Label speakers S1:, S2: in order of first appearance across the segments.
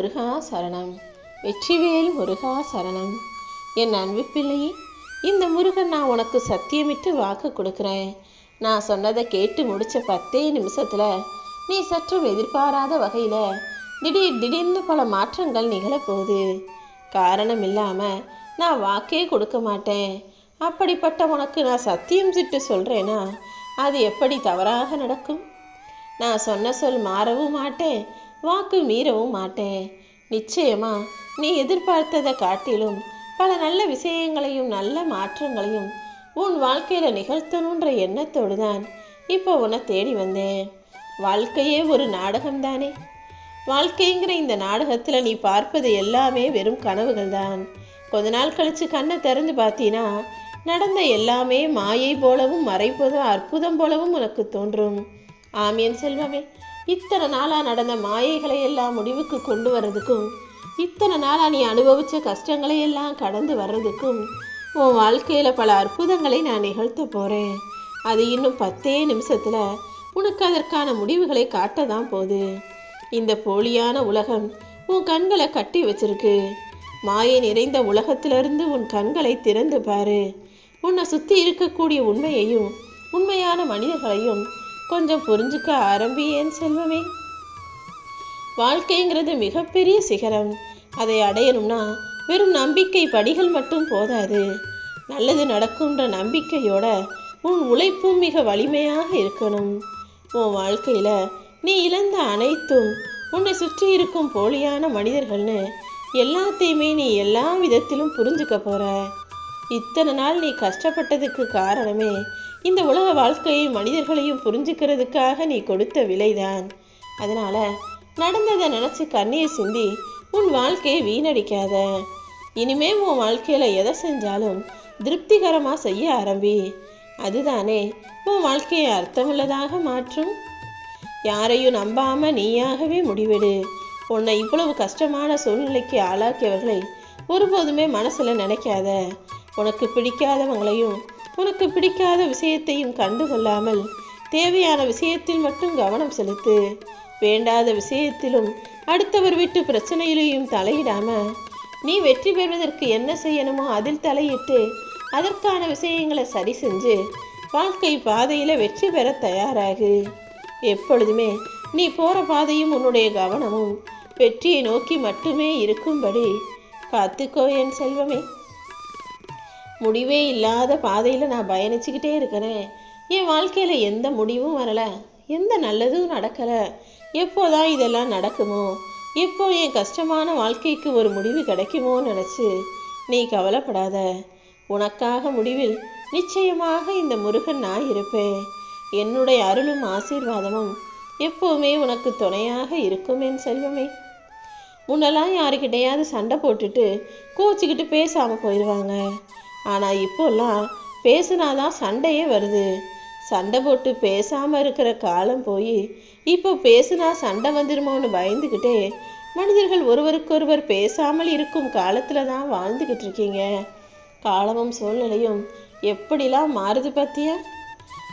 S1: முருகா சரணம். வெற்றிவேல் முருகா சரணம். என் அன்பு பிள்ளையே இந்த முருகன் நான் உனக்கு சத்தியமிட்டு வாக்கு கொடுக்குறேன். நான் சொன்னதை கேட்டு முடித்த பத்தே நிமிஷத்தில் நீ சற்றும் எதிர்பாராத வகையில் திடீர் திடீர்னு பல மாற்றங்கள் நிகழப்போகுது. காரணம் இல்லாமல் நான் வாக்கே கொடுக்க மாட்டேன். அப்படிப்பட்ட உனக்கு நான் சத்தியம் சிட்டு சொல்கிறேன்னா அது எப்படி தவறாக நடக்கும்? நான் சொன்ன சொல் மாறவும் மாட்டேன். வாக்கு மீறவும் மாட்டேன். நிச்சயமா நீ எதிர்பார்த்ததை காட்டிலும் பல நல்ல விஷயங்களையும் நல்ல மாற்றங்களையும் உன் வாழ்க்கையில நிகழ்த்தணுன்ற எண்ணத்தோடு தான் இப்போ உன்னை தேடி வந்தேன். வாழ்க்கையே ஒரு நாடகம்தானே? வாழ்க்கைங்கிற இந்த நாடகத்தில் நீ பார்ப்பது எல்லாமே வெறும் கனவுகள் தான் கொஞ்ச நாள் கழிச்சு கண்ணை திறந்து பார்த்தீன்னா நடந்த எல்லாமே மாயை போலவும் மறைப்பதும் அற்புதம் போலவும் உனக்கு தோன்றும். ஆமியன் செல்வமே. இத்தனை நாளாக நடந்த மாயைகளை எல்லாம் முடிவுக்கு கொண்டு வர்றதுக்கும் இத்தனை நாளாக நீ அனுபவித்த கஷ்டங்களை எல்லாம் கடந்து வர்றதுக்கும் உன் வாழ்க்கையில் பல அற்புதங்களை நான் நிகழ்த்த போகிறேன் அது இன்னும் பத்தே நிமிஷத்தில் உனக்கு அதற்கான முடிவுகளை காட்ட தான் போகுது. இந்த போலியான உலகம் உன் கண்களை கட்டி வச்சிருக்கு. மாயை நிறைந்த உலகத்திலிருந்து உன் கண்களை திறந்து பாரு. உன்னை சுற்றி இருக்கக்கூடிய உண்மையையும் உண்மையான மனிதர்களையும் கொஞ்சம் புரிஞ்சுக்க ஆரம்பியேன் செல்வமே. வாழ்க்கைங்கிறது மிகப்பெரிய சிகரம். அதை அடையணும்னா வெறும் நம்பிக்கை படிகள் மட்டும் போதாது. நல்லது நடக்கும்ன்ற நம்பிக்கையோட உன் உழைப்பும் மிக வலிமையாக இருக்கணும். உன் வாழ்க்கையில நீ இழந்த அனைத்தும் உன்னை சுற்றி இருக்கும் போலியான மனிதர்கள்னு எல்லாத்தையுமே நீ எல்லா விதத்திலும் புரிஞ்சுக்க போற. இத்தனை நாள் நீ கஷ்டப்பட்டதுக்கு காரணமே இந்த உலக வாழ்க்கையை மனிதர்களையும் புரிஞ்சுக்கிறதுக்காக நீ கொடுத்த விலைதான். அதனால நடந்ததை நினச்சி கண்ணீர் சிந்தி உன் வாழ்க்கையை வீணடிக்காத. இனிமே உன் வாழ்க்கையில் எதை செஞ்சாலும் திருப்திகரமாக செய்ய ஆரம்பி. அதுதானே உன் வாழ்க்கையை அர்த்தமுள்ளதாக மாற்றும். யாரையும் நம்பாம நீயாகவே முடிவிடு. உன்னை இவ்வளவு கஷ்டமான சூழ்நிலைக்கு ஆளாக்கியவர்களை ஒருபோதுமே மனசில் நினைக்காத. உனக்கு பிடிக்காதவங்களையும் உனக்கு பிடிக்காத விஷயத்தையும் கண்டுகொள்ளாமல் தேவையான விஷயத்தில் மட்டும் கவனம் செலுத்து. வேண்டாத விஷயத்திலும் அடுத்தவர் வீட்டு பிரச்சனையிலையும் தலையிடாம நீ வெற்றி பெறுவதற்கு என்ன செய்யணுமோ அதில் தலையிட்டு அதற்கான விஷயங்களை சரி செஞ்சு வாழ்க்கை பாதையில் வெற்றி பெற தயாராகு. எப்பொழுதுமே நீ போகிற பாதையும் உன்னுடைய கவனமும் வெற்றியை நோக்கி மட்டுமே இருக்கும்படி பார்த்துக்கோ என் செல்வமே. முடிவே இல்லாத பாதையில் நான் பயணிச்சுக்கிட்டே இருக்கிறேன். என் வாழ்க்கையில் எந்த முடிவும் வரலை. எந்த நல்லதும் நடக்கலை. எப்போதான் இதெல்லாம் நடக்குமோ? எப்போ என் கஷ்டமான வாழ்க்கைக்கு ஒரு முடிவு கிடைக்குமோன்னு நினச்சி நீ கவலைப்படாத. உனக்காக முடிவில் நிச்சயமாக இந்த முருகன் நான் இருப்பேன். என்னுடைய அருளும் ஆசீர்வாதமும் எப்போவுமே உனக்கு துணையாக இருக்கும் என் செல்வமே. முன்னெல்லாம் யாருக்கிட்டையாவது சண்டை போட்டுட்டு கோச்சிக்கிட்டு பேசாமல் போயிடுவாங்க ஆனா இப்போல்லாம் பேசுனாதான் சண்டையே வருது. சண்டை போட்டு பேசாம இருக்கிற காலம் போய் இப்போ பேசுனா சண்டை வந்துருமோன்னு பயந்துக்கிட்டே மனிதர்கள் ஒருவருக்கொருவர் பேசாமல் இருக்கும் காலத்தில் தான் வாழ்ந்துகிட்டு இருக்கீங்க. காலமும் சூழ்நிலையும் எப்படிலாம் மாறுது பார்த்தியா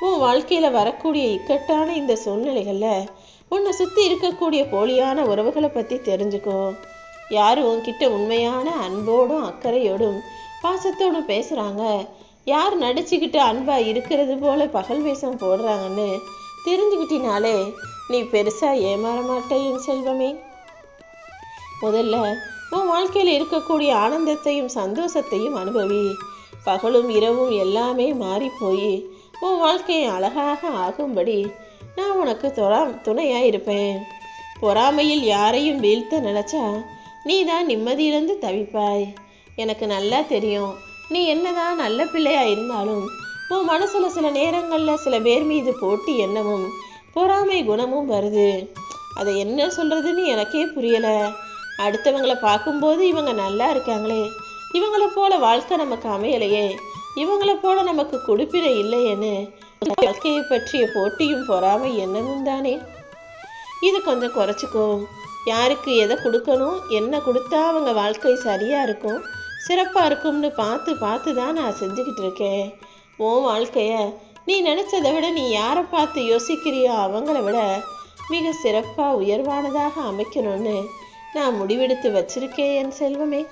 S1: உன் வாழ்க்கையில வரக்கூடிய இக்கட்டான இந்த சூழ்நிலைகள்ல உன்னை சுத்தி இருக்கக்கூடிய போலியான உறவுகளை பத்தி தெரிஞ்சுக்கோ. யார் உன்கிட்ட உண்மையான அன்போடும் அக்கறையோடும் பாசத்தோடு பேசுகிறாங்க யார் நடிச்சுக்கிட்டு அன்பாக இருக்கிறது போல பகல் வேஷம் போடுறாங்கன்னு தெரிஞ்சுக்கிட்டினாலே நீ பெருசாக ஏமாற மாட்டேன் செல்வமே. முதல்ல உன் வாழ்க்கையில் இருக்கக்கூடிய ஆனந்தத்தையும் சந்தோஷத்தையும் அனுபவி. பகலும் இரவும் எல்லாமே மாறி போய் உன் வாழ்க்கையை அழகாக ஆகும்படி நான் உனக்கு தொறா துணையாக இருப்பேன் பொறாமையில் யாரையும் வீழ்த்த நினச்சா நீ தான் நிம்மதியிலிருந்து தவிப்பாய். எனக்கு நல்லா தெரியும். நீ என்னதான் நல்ல பிள்ளையா இருந்தாலும் உன் மனசுல சில நேரங்கள்ல சில பேர் மீது போட்டி எண்ணமும் பொறாமை குணமும் வருது. அதை என்ன சொல்றதுன்னு எனக்கே புரியல. அடுத்தவங்கள பார்க்கும்போது இவங்க நல்லா இருக்காங்களே. இவங்கள போல வாழ்க்கை நமக்கு அமையலையே. இவங்கள போல நமக்கு கொடுப்பினை இல்லையேன்னு வாழ்க்கையை பற்றிய போட்டியும் பொறாமை என்னவும் தானே. இது கொஞ்சம் குறைச்சிக்கோ. யாருக்கு எதை கொடுக்கணும் என்ன கொடுத்தா அவங்க வாழ்க்கை சரியா இருக்கும்? சிறப்பாக இருக்கும்னு பார்த்து பார்த்து தான் நான் செஞ்சுக்கிட்டு இருக்கேன். உன் வாழ்க்கைய நீ நினச்சதை விட நீ யாரை பார்த்து யோசிக்கிறியோ அவங்கள விட மிக சிறப்பாக உயர்வானதாக அமைக்கணும்னு நான் முடிவெடுத்து வச்சிருக்கேன் என் செல்வமே.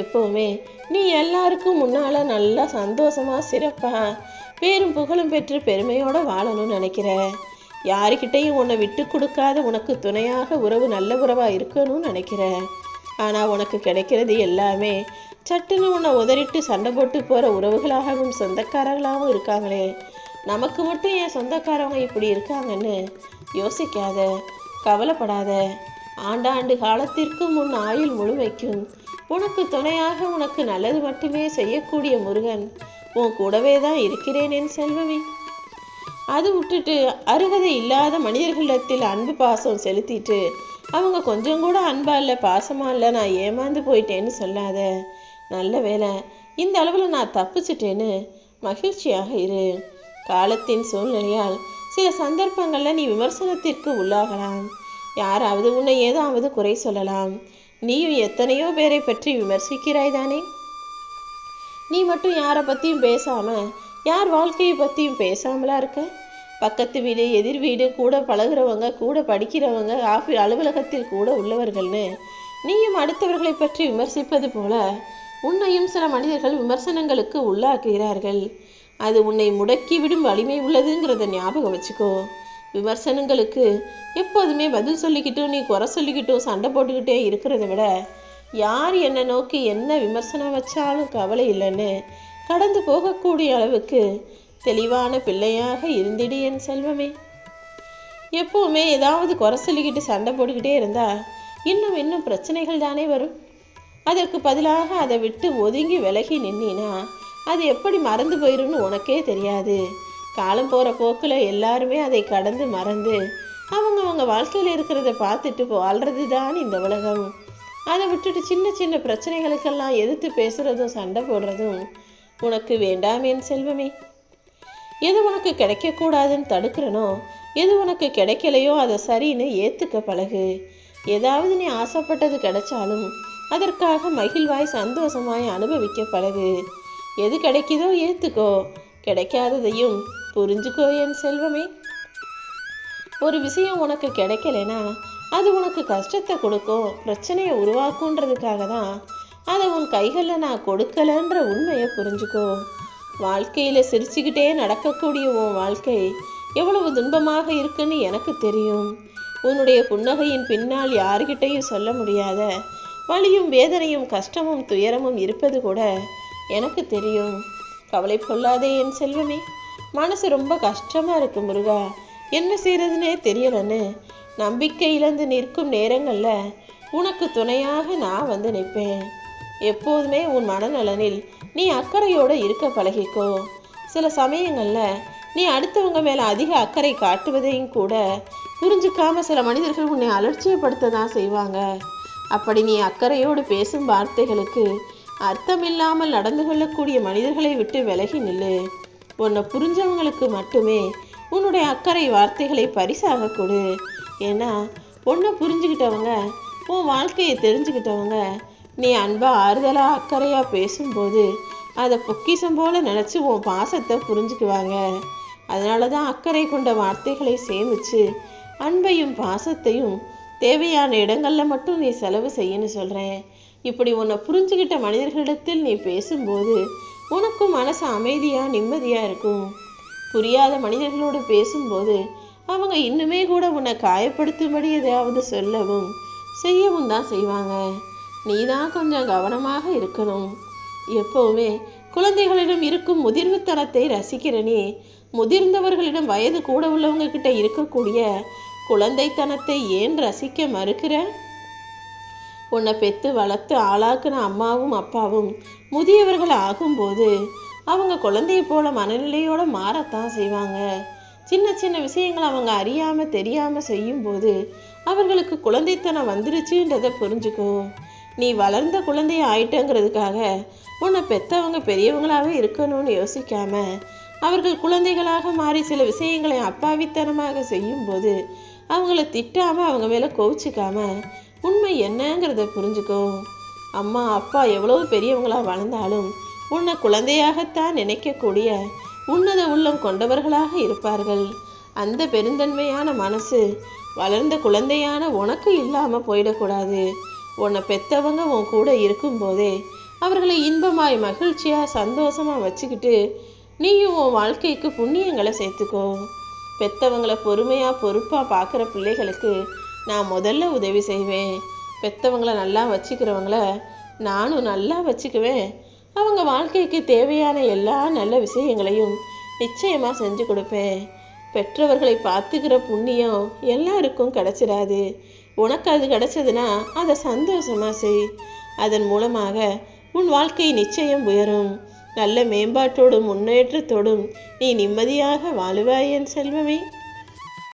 S1: எப்பவுமே நீ எல்லாருக்கும் முன்னால் நல்லா சந்தோஷமா சிறப்பாக பேரும் புகழும் பெற்று பெருமையோட வாழணும்னு நினைக்கிற. யாருக்கிட்டையும் உன்னை விட்டு கொடுக்காத உனக்கு துணையாக உறவு நல்ல உறவாக இருக்கணும்னு நினைக்கிற. ஆனால் உனக்கு கிடைக்கிறது எல்லாமே சட்டுன்னு உன்னை உதறிட்டு சண்டை போட்டு போகிற உறவுகளாகவும் சொந்தக்காரர்களாகவும் இருக்காங்களே. நமக்கு மட்டும் என் சொந்தக்காரவங்க இப்படி இருக்காங்கன்னு யோசிக்காத கவலைப்படாத. ஆண்டாண்டு காலத்திற்கு முன் ஆயுள் முழுமைக்கும். உனக்கு துணையாக உனக்கு நல்லது மட்டுமே செய்யக்கூடிய முருகன் உன் கூடவே தான் இருக்கிறேன் என் செல்வமே. அது விட்டுட்டு அருகதை இல்லாத மனிதர்களிடத்தில் அன்பு பாசம் செலுத்திட்டு அவங்க கொஞ்சம் கூட அன்பா இல்லை பாசமா இல்லை நான் ஏமாந்து போயிட்டேன்னு சொல்லாத. நல்ல வேலை இந்த அளவில் நான் தப்பிச்சிட்டேன்னு மகிழ்ச்சியாக இரு. காலத்தின் சூழ்நிலையால் சில சந்தர்ப்பங்களில் நீ விமர்சனத்திற்கு உள்ளாகலாம். யாராவது உன்னை ஏதாவது குறை சொல்லலாம். நீயும் எத்தனையோ பேரை பற்றி விமர்சிக்கிறாய் தானே? நீ மட்டும் யாரை பற்றியும் பேசாமல் யார் வாழ்க்கையை பற்றியும் பேசாமலா இருக்க? பக்கத்து வீடு எதிர் வீடு கூட பழகுறவங்க கூட படிக்கிறவங்க ஆஃபி அலுவலகத்தில் கூட உள்ளவர்கள்னு. நீயும் அடுத்தவர்களை பற்றி விமர்சிப்பது போல உன்னையும் சில மனிதர்கள் விமர்சனங்களுக்கு உள்ளாக்குகிறார்கள். அது உன்னை முடக்கிவிடும் வலிமை உள்ளதுங்கிறத ஞாபகம் வச்சுக்கோ. விமர்சனங்களுக்கு எப்போதுமே பதில் சொல்லிக்கிட்டும் நீ குறை சொல்லிக்கிட்டும் சண்டை போட்டுக்கிட்டே இருக்கிறத விட யார் என்னை நோக்கி என்ன விமர்சனம் வச்சாலும் கவலை இல்லைன்னு. கடந்து போகக்கூடிய அளவுக்கு தெளிவான பிள்ளையாக இருந்திடு என் செல்வமே. எப்பவுமே ஏதாவது குறை சொல்லிக்கிட்டு சண்டை போட்டுக்கிட்டே இருந்தா இன்னும் இன்னும் பிரச்சனைகள் தானே வரும். அதற்கு பதிலாக அதை விட்டு ஒதுங்கி விலகி நின்னா அது எப்படி மறந்து போயிரும்னு உனக்கே தெரியாது. காலம் போகிற போக்கில் எல்லாருமே அதை கடந்து மறந்து அவங்க அவங்க வாழ்க்கையில் இருக்கிறத பார்த்துட்டு வாழ்றது தான் இந்த உலகம். அதை விட்டுட்டு சின்ன சின்ன பிரச்சனைகளுக்கெல்லாம் எதிர்த்து பேசுகிறதும் சண்டை போடுறதும் உனக்கு வேண்டாம் என் செல்வமே. எது உனக்கு கிடைக்கக்கூடாதுன்னு தடுக்கிறனோ எது உனக்கு கிடைக்கலையோ அதை சரின்னு ஏற்றுக்க பழகு. ஏதாவது நீ ஆசைப்பட்டது கிடைச்சாலும் அதற்காக மகிழ்வாய் சந்தோஷமாய் அனுபவிக்க பழகு. எது கிடைக்குதோ ஏற்றுக்கோ கிடைக்காததையும் புரிஞ்சுக்கோ என் செல்வமே. ஒரு விஷயம் உனக்கு கிடைக்கலைன்னா அது உனக்கு கஷ்டத்தை கொடுக்கும் பிரச்சனையை உருவாக்குன்றதுக்காக தான் அதை உன் கைகளில் நான் கொடுக்கலன்ற உண்மையை புரிஞ்சுக்கோ. வாழ்க்கையில் சிரிச்சுக்கிட்டே நடக்கக்கூடிய உன் வாழ்க்கை எவ்வளவு துன்பமாக இருக்குன்னு எனக்கு தெரியும். உன்னுடைய புன்னகையின் பின்னால் யாருக்கிட்டையும் சொல்ல முடியாத வலியும் வேதனையும் கஷ்டமும் துயரமும் இருப்பது கூட எனக்கு தெரியும். கவலை கொள்ளாதே என் செல்வமே மனசு ரொம்ப கஷ்டமாக இருக்கு முருகா. என்ன செய்யறதுனே தெரியலன்னு நம்பிக்கை இழந்து நிற்கும் நேரங்களில் உனக்கு துணையாக நான் வந்து நிற்பேன். எப்போதுமே உன் மனநலனில் நீ அக்கறையோடு இருக்க பழகிக்கோ. சில சமயங்களில் நீ அடுத்தவங்க மேலே அதிக அக்கறை காட்டுவதையும் கூட புரிஞ்சுக்காம சில மனிதர்கள் உன்னை அலட்சியப்படுத்த தான் செய்வாங்க. அப்படி நீ அக்கறையோடு பேசும் வார்த்தைகளுக்கு அர்த்தமில்லாமல் நடந்து கொள்ளக்கூடிய மனிதர்களை விட்டு விலகி நில்லு. உன்னை புரிஞ்சவங்களுக்கு மட்டுமே உன்னுடைய அக்கறை வார்த்தைகளை பரிசாக கொடு. ஏன்னா உன்னை புரிஞ்சுக்கிட்டவங்க உன் வாழ்க்கையை தெரிஞ்சுக்கிட்டவங்க நீ அன்பா ஆறுதலா அக்கறையா பேசும்போது அதை பொக்கிஷம் போல நினச்சி உன் பாசத்தை புரிஞ்சுக்குவாங்க. அதனால தான் அக்கறை கொண்ட வார்த்தைகளை சேமிச்சு அன்பையும் பாசத்தையும் தேவையான இடங்கள்ல மட்டும் நீ செலவு செய்யன்னு சொல்றேன். இப்படி உன்னை புரிஞ்சுக்கிட்ட மனிதர்களிடத்தில் நீ பேசும்போது உனக்கும் மனசு அமைதியா நிம்மதியா இருக்கும். புரியாத மனிதர்களோடு பேசும்போது அவங்க இன்னுமே கூட உன்னை காயப்படுத்தும்படி எதையாவது சொல்லவும் செய்யவும் தான் செய்வாங்க. நீ தான் கொஞ்சம் கவனமாக இருக்கணும். எப்போவுமே குழந்தைகளிடம் இருக்கும் முதிர்வுத்தனத்தை தரத்தை ரசிக்கிறனே. முதிர்ந்தவர்களிடம் வயது கூட உள்ளவங்க கிட்ட இருக்கக்கூடிய குழந்தைத்தனத்தை ஏன் ரசிக்க மறுக்கிற? உன்னை பெத்து வளர்த்து ஆளாக்குன அம்மாவும் அப்பாவும் முதியவர்கள் ஆகும்போது அவங்க குழந்தைய போல மனநிலையோட மாறத்தான் செய்வாங்க. சின்ன சின்ன விஷயங்களை அவங்க அறியாம தெரியாம செய்யும்போது அவர்களுக்கு குழந்தைத்தனம் வந்துருச்சுன்றதை புரிஞ்சுக்கோ. நீ வளர்ந்த குழந்தைய ஆயிட்டங்கிறதுக்காக உன்னை பெத்தவங்க பெரியவங்களாகவே இருக்கணும்னு யோசிக்காம அவர்கள் குழந்தைகளாக மாறி சில விஷயங்களை அப்பாவித்தனமாக செய்யும்போது அவங்கள திட்டாம அவங்க மேலே கோவிச்சிக்காம உண்மை என்னங்கிறத புரிஞ்சுக்கோ. அம்மா அப்பா எவ்வளவு பெரியவங்களாக வளர்ந்தாலும் உன்னை குழந்தையாகத்தான் நினைக்கக்கூடிய உன்னத உள்ளம் கொண்டவர்களாக இருப்பார்கள். அந்த பெருந்தன்மையான மனசு வளர்ந்த குழந்தையான உனக்கு இல்லாமல் போயிடக்கூடாது. உன்னை பெத்தவங்க உன் கூட இருக்கும்போதே அவர்களை இன்பமாய் மகிழ்ச்சியாக சந்தோஷமாக வச்சுக்கிட்டு நீயும் உன் வாழ்க்கைக்கு புண்ணியங்களை சேர்த்துக்கோ. பெத்தவங்களை பொறுமையாக பொறுப்பாக பார்க்குற பிள்ளைகளுக்கு நான் முதல்ல உதவி செய்வேன். பெத்தவங்களை நல்லா வச்சுக்கிறவங்கள நானும் நல்லா வச்சுக்குவேன். அவங்க வாழ்க்கைக்கு தேவையான எல்லா நல்ல விஷயங்களையும் நிச்சயமாக செஞ்சு கொடுப்பேன். பெற்றவர்களை பார்த்துக்கிற புண்ணியம் எல்லாருக்கும் கிடச்சிடாது. உனக்கு அது கிடைச்சதுன்னா அதை சந்தோஷமாக செய். அதன் மூலமாக உன் வாழ்க்கை நிச்சயம் உயரும். நல்ல மேம்பாட்டோடும் முன்னேற்றத்தோடும் நீ நிம்மதியாக வாழுவாய் என் செல்வமே.